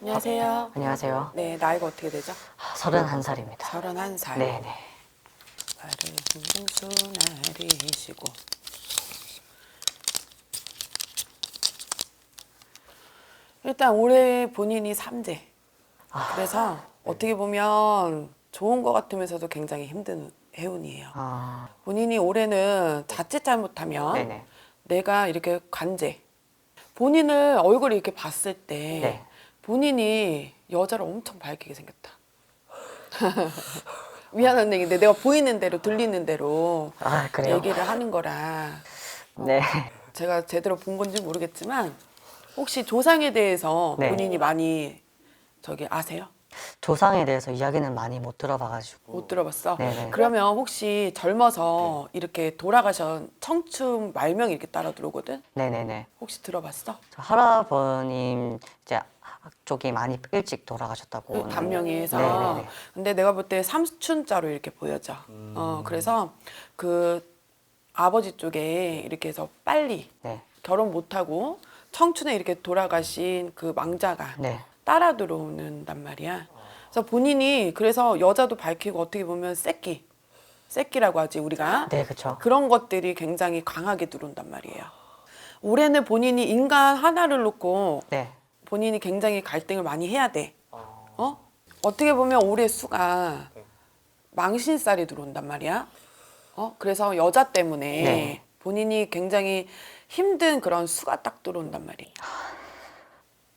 안녕하세요. 안녕하세요. 네, 나이가 어떻게 되죠? 31살입니다. 31살. 네네. 발을 순순하리시고. 일단 올해 본인이 삼재. 그래서 어떻게 보면 좋은 것 같으면서도 굉장히 힘든 해운이에요. 아, 본인이 올해는 자칫 잘못하면 네네. 내가 이렇게 관제 본인을 얼굴 이렇게 봤을 때 네. 본인이 여자를 엄청 밝히게 생겼다. 미안한 얘기인데 내가 보이는 대로 들리는 대로 아, 그래요? 얘기를 하는 거라 네. 제가 제대로 본 건지 모르겠지만 혹시 조상에 대해서 네. 본인이 많이 저기 아세요? 조상에 대해서 이야기는 많이 못 들어봐가지고. 못 들어봤어? 네네. 그러면 혹시 젊어서 이렇게 돌아가신 청춘 말명이 이렇게 따라 들어오거든? 네네네. 혹시 들어봤어? 저 할아버님 이제 쪽이 많이 일찍 돌아가셨다고. 그 단명이에서. 네네네. 근데 내가 볼 때 삼춘자로 이렇게 보여져. 어, 그래서 그 아버지 쪽에 이렇게 해서 빨리 네. 결혼 못하고 청춘에 이렇게 돌아가신 그 망자가 네. 따라 들어오는단 말이야. 그래서 본인이 그래서 여자도 밝히고 어떻게 보면 새끼, 새끼라고 하지 우리가. 네, 그쵸. 그런 것들이 굉장히 강하게 들어온단 말이에요. 올해는 본인이 인간 하나를 놓고 네. 본인이 굉장히 갈등을 많이 해야 돼. 어? 어떻게 보면 올해 수가 망신살이 들어온단 말이야. 어? 그래서 여자 때문에 네. 본인이 굉장히 힘든 그런 수가 딱 들어온단 말이야.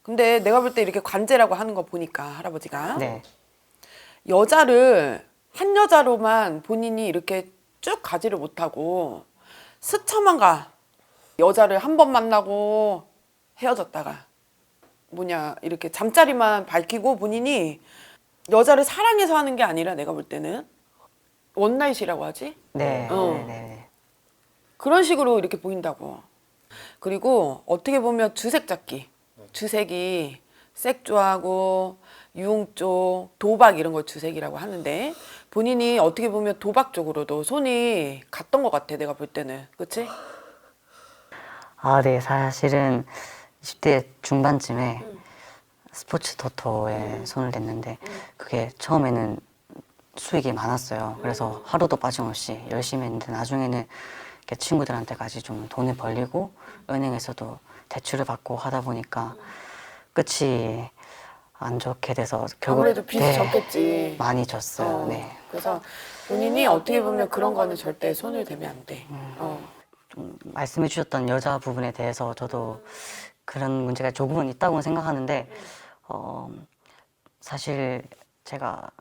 근데 내가 볼 때 이렇게 관제라고 하는 거 보니까 할아버지가 네. 여자를 한 여자로만 본인이 이렇게 쭉 가지를 못하고 스쳐만 가. 여자를 한 번 만나고 헤어졌다가 뭐냐 이렇게 잠자리만 밝히고 본인이 여자를 사랑해서 하는 게 아니라 내가 볼 때는 원나잇이라고 하지 네. 어. 네네. 그런 식으로 이렇게 보인다고. 그리고 어떻게 보면 주색 잡기. 주색이 색 좋아하고 유흥 쪽, 도박 이런 걸 주색이라고 하는데 본인이 어떻게 보면 도박 쪽으로도 손이 갔던 것 같아 내가 볼 때는 그치? 아, 네. 사실은 20대 중반쯤에 스포츠 토토에 손을 댔는데 그게 처음에는 수익이 많았어요. 그래서 하루도 빠짐없이 열심히 했는데 나중에는 이렇게 친구들한테까지 좀 돈을 벌리고 은행에서도 대출을 받고 하다 보니까 끝이 안 좋게 돼서 결국 아무래도 빚이 네, 졌겠지. 많이 졌어요. 어, 네. 그래서 본인이 어떻게 보면 그런 거는 절대 손을 대면 안 돼. 어. 좀 말씀해 주셨던 여자 부분에 대해서 저도 그런 문제가 조금은 있다고 생각하는데 어, 사실 제가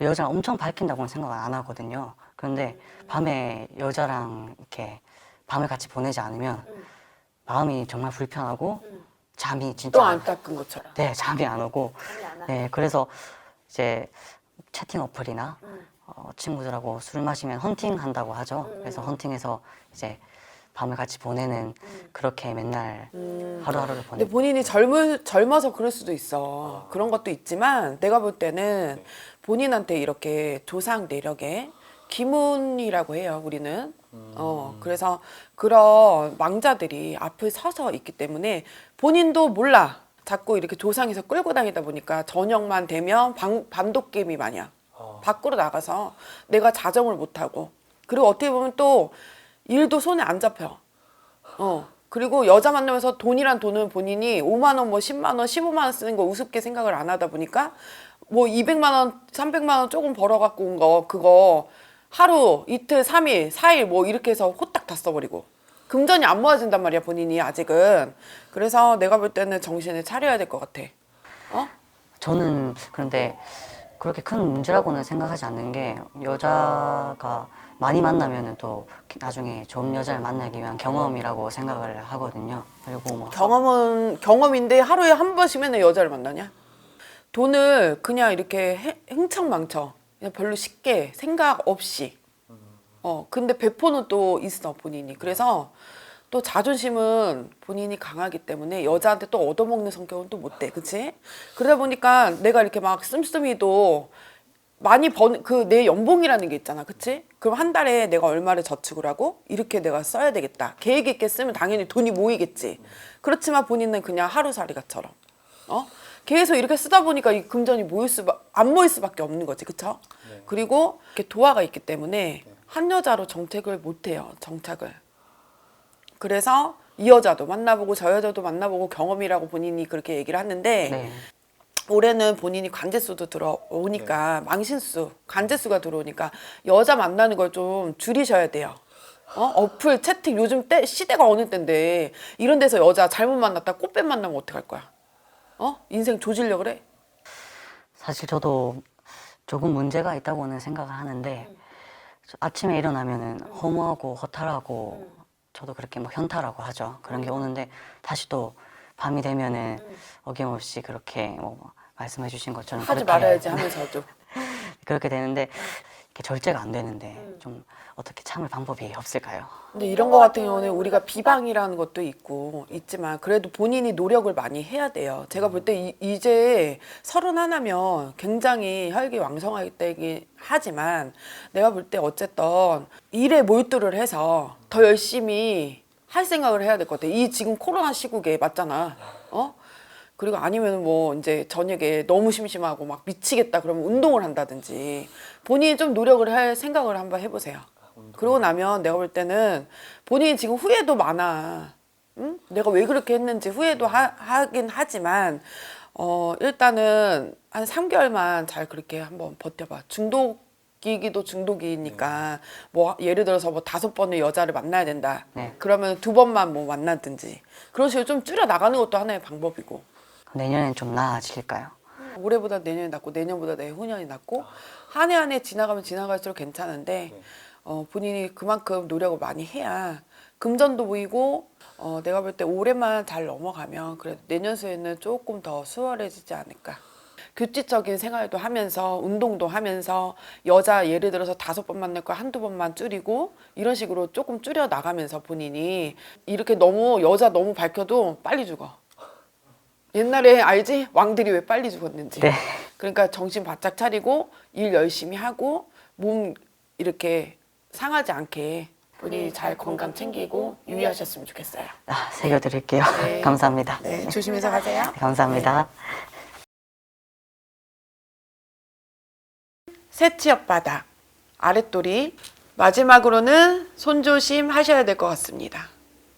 여자를 엄청 밝힌다고는 생각을 안 하거든요. 그런데 밤에 여자랑 이렇게 밤을 같이 보내지 않으면 마음이 정말 불편하고 잠이 진짜 또 안 닦은 것처럼. 네, 잠이 안 오고. 네, 그래서 이제 채팅 어플이나 어, 친구들하고 술 마시면 헌팅 한다고 하죠. 그래서 헌팅해서 이제 밤을 같이 보내는 그렇게 맨날 하루하루를 근데 보내고. 본인이 젊을, 젊어서 그럴 수도 있어. 그런 것도 있지만 내가 볼 때는 본인한테 이렇게 조상 내력에 기문이라고 해요, 우리는. 어, 그래서 그런 망자들이 앞을 서서 있기 때문에 본인도 몰라. 자꾸 이렇게 조상에서 끌고 다니다 보니까 저녁만 되면 방, 반도깨비 마냥 밖으로 나가서 내가 자정을 못하고 그리고 어떻게 보면 또 일도 손에 안 잡혀. 어. 그리고 여자 만나면서 돈이란 돈은 본인이 5만 원, 뭐 10만 원, 15만 원 쓰는 거 우습게 생각을 안 하다 보니까 뭐 200만 원, 300만 원 조금 벌어 갖고 온 거 그거 하루, 이틀, 3일, 4일 뭐 이렇게 해서 호딱 다 써버리고 금전이 안 모아진단 말이야 본인이 아직은 그래서 내가 볼 때는 정신을 차려야 될 것 같아 어? 저는 그런데 그렇게 큰 문제라고는 생각하지 않는 게 여자가 많이 만나면은 또 나중에 좋은 여자를 만나기 위한 경험이라고 생각을 하거든요. 그리고 뭐 경험은 경험인데 하루에 한 번씩이면 여자를 만나냐? 돈을 그냥 이렇게 해- 흥청망청 그냥 별로 쉽게 생각 없이 어 근데 배포는 또 있어 본인이 그래서 또 자존심은 본인이 강하기 때문에 여자한테 또 얻어먹는 성격은 또 못돼 그치 그러다 보니까 내가 이렇게 막 씀씀이도 많이 번 그 내 연봉이라는 게 있잖아. 그치? 그럼 한 달에 내가 얼마를 저축을 하고 이렇게 내가 써야 되겠다. 계획 있게 쓰면 당연히 돈이 모이겠지. 그렇지만 본인은 그냥 하루살이가처럼. 어? 계속 이렇게 쓰다 보니까 이 금전이 모일 수안 모일 수밖에 없는 거지, 그쵸? 그리고 이렇게 도화가 있기 때문에 한 여자로 정책을 못 해요, 정착을. 그래서 이 여자도 만나보고 저 여자도 만나보고 경험이라고 본인이 그렇게 얘기를 하는데 네. 올해는 본인이 관제수도 들어오니까 망신수, 관제수가 들어오니까 여자 만나는 걸 좀 줄이셔야 돼요. 어? 어플, 채팅 요즘 때 시대가 어느 때인데 이런 데서 여자 잘못 만났다 꽃뱀 만나면 어떡할 거야? 어? 인생 조질려 그래? 사실 저도 조금 문제가 있다고는 생각을 하는데 저 아침에 일어나면은 허무하고 허탈하고 저도 그렇게 뭐 현타라고 하죠. 그런 게 오는데 다시 또 밤이 되면은 어김없이 그렇게 뭐 말씀해 주신 것처럼 하지 그렇게 말아야지 하면서도 그렇게 되는데 이렇게 절제가 안 되는데 좀 어떻게 참을 방법이 없을까요? 근데 이런 거 같은 경우는 우리가 비방이라는 것도 있고 있지만 그래도 본인이 노력을 많이 해야 돼요. 제가 볼 때 이제 서른 하나면 굉장히 혈기왕성할 때긴 하지만 내가 볼 때 어쨌든 일에 몰두를 해서 더 열심히 할 생각을 해야 될 것 같아. 이 지금 코로나 시국에 맞잖아. 어? 그리고 아니면 뭐 이제 저녁에 너무 심심하고 막 미치겠다 그러면 운동을 한다든지 본인이 좀 노력을 할 생각을 한번 해보세요. 그러고 나면 내가 볼 때는 본인이 지금 후회도 많아. 응? 내가 왜 그렇게 했는지 후회도 하, 하긴 하지만 어 일단은 한 3개월만 잘 그렇게 한번 버텨봐. 중독 이기도 중독이니까 뭐 예를 들어서 뭐 다섯 번의 여자를 만나야 된다. 네. 그러면 두 번만 뭐 만나든지 그런 식으로 좀 줄여 나가는 것도 하나의 방법이고. 내년엔 좀 나아질까요? 올해보다 내년이 낫고 내년보다 내후년이 낫고 한 해 한 해 지나가면 지나갈수록 괜찮은데 어, 본인이 그만큼 노력을 많이 해야 금전도 보이고 어, 내가 볼 때 올해만 잘 넘어가면 그래도 내년 수에는 조금 더 수월해지지 않을까. 규칙적인 생활도 하면서 운동도 하면서 여자 예를 들어서 다섯 번 만날 거 한두 번만 줄이고 이런 식으로 조금 줄여 나가면서 본인이 이렇게 너무 여자 너무 밝혀도 빨리 죽어. 옛날에 알지? 왕들이 왜 빨리 죽었는지. 네. 그러니까 정신 바짝 차리고 일 열심히 하고 몸 이렇게 상하지 않게 본인이 잘 건강 챙기고 유의하셨으면 좋겠어요. 아, 새겨드릴게요. 네. 감사합니다. 네, 조심해서 가세요. 감사합니다. 새치업 바닥 아랫돌이 마지막으로는 손 조심 하셔야 될 것 같습니다.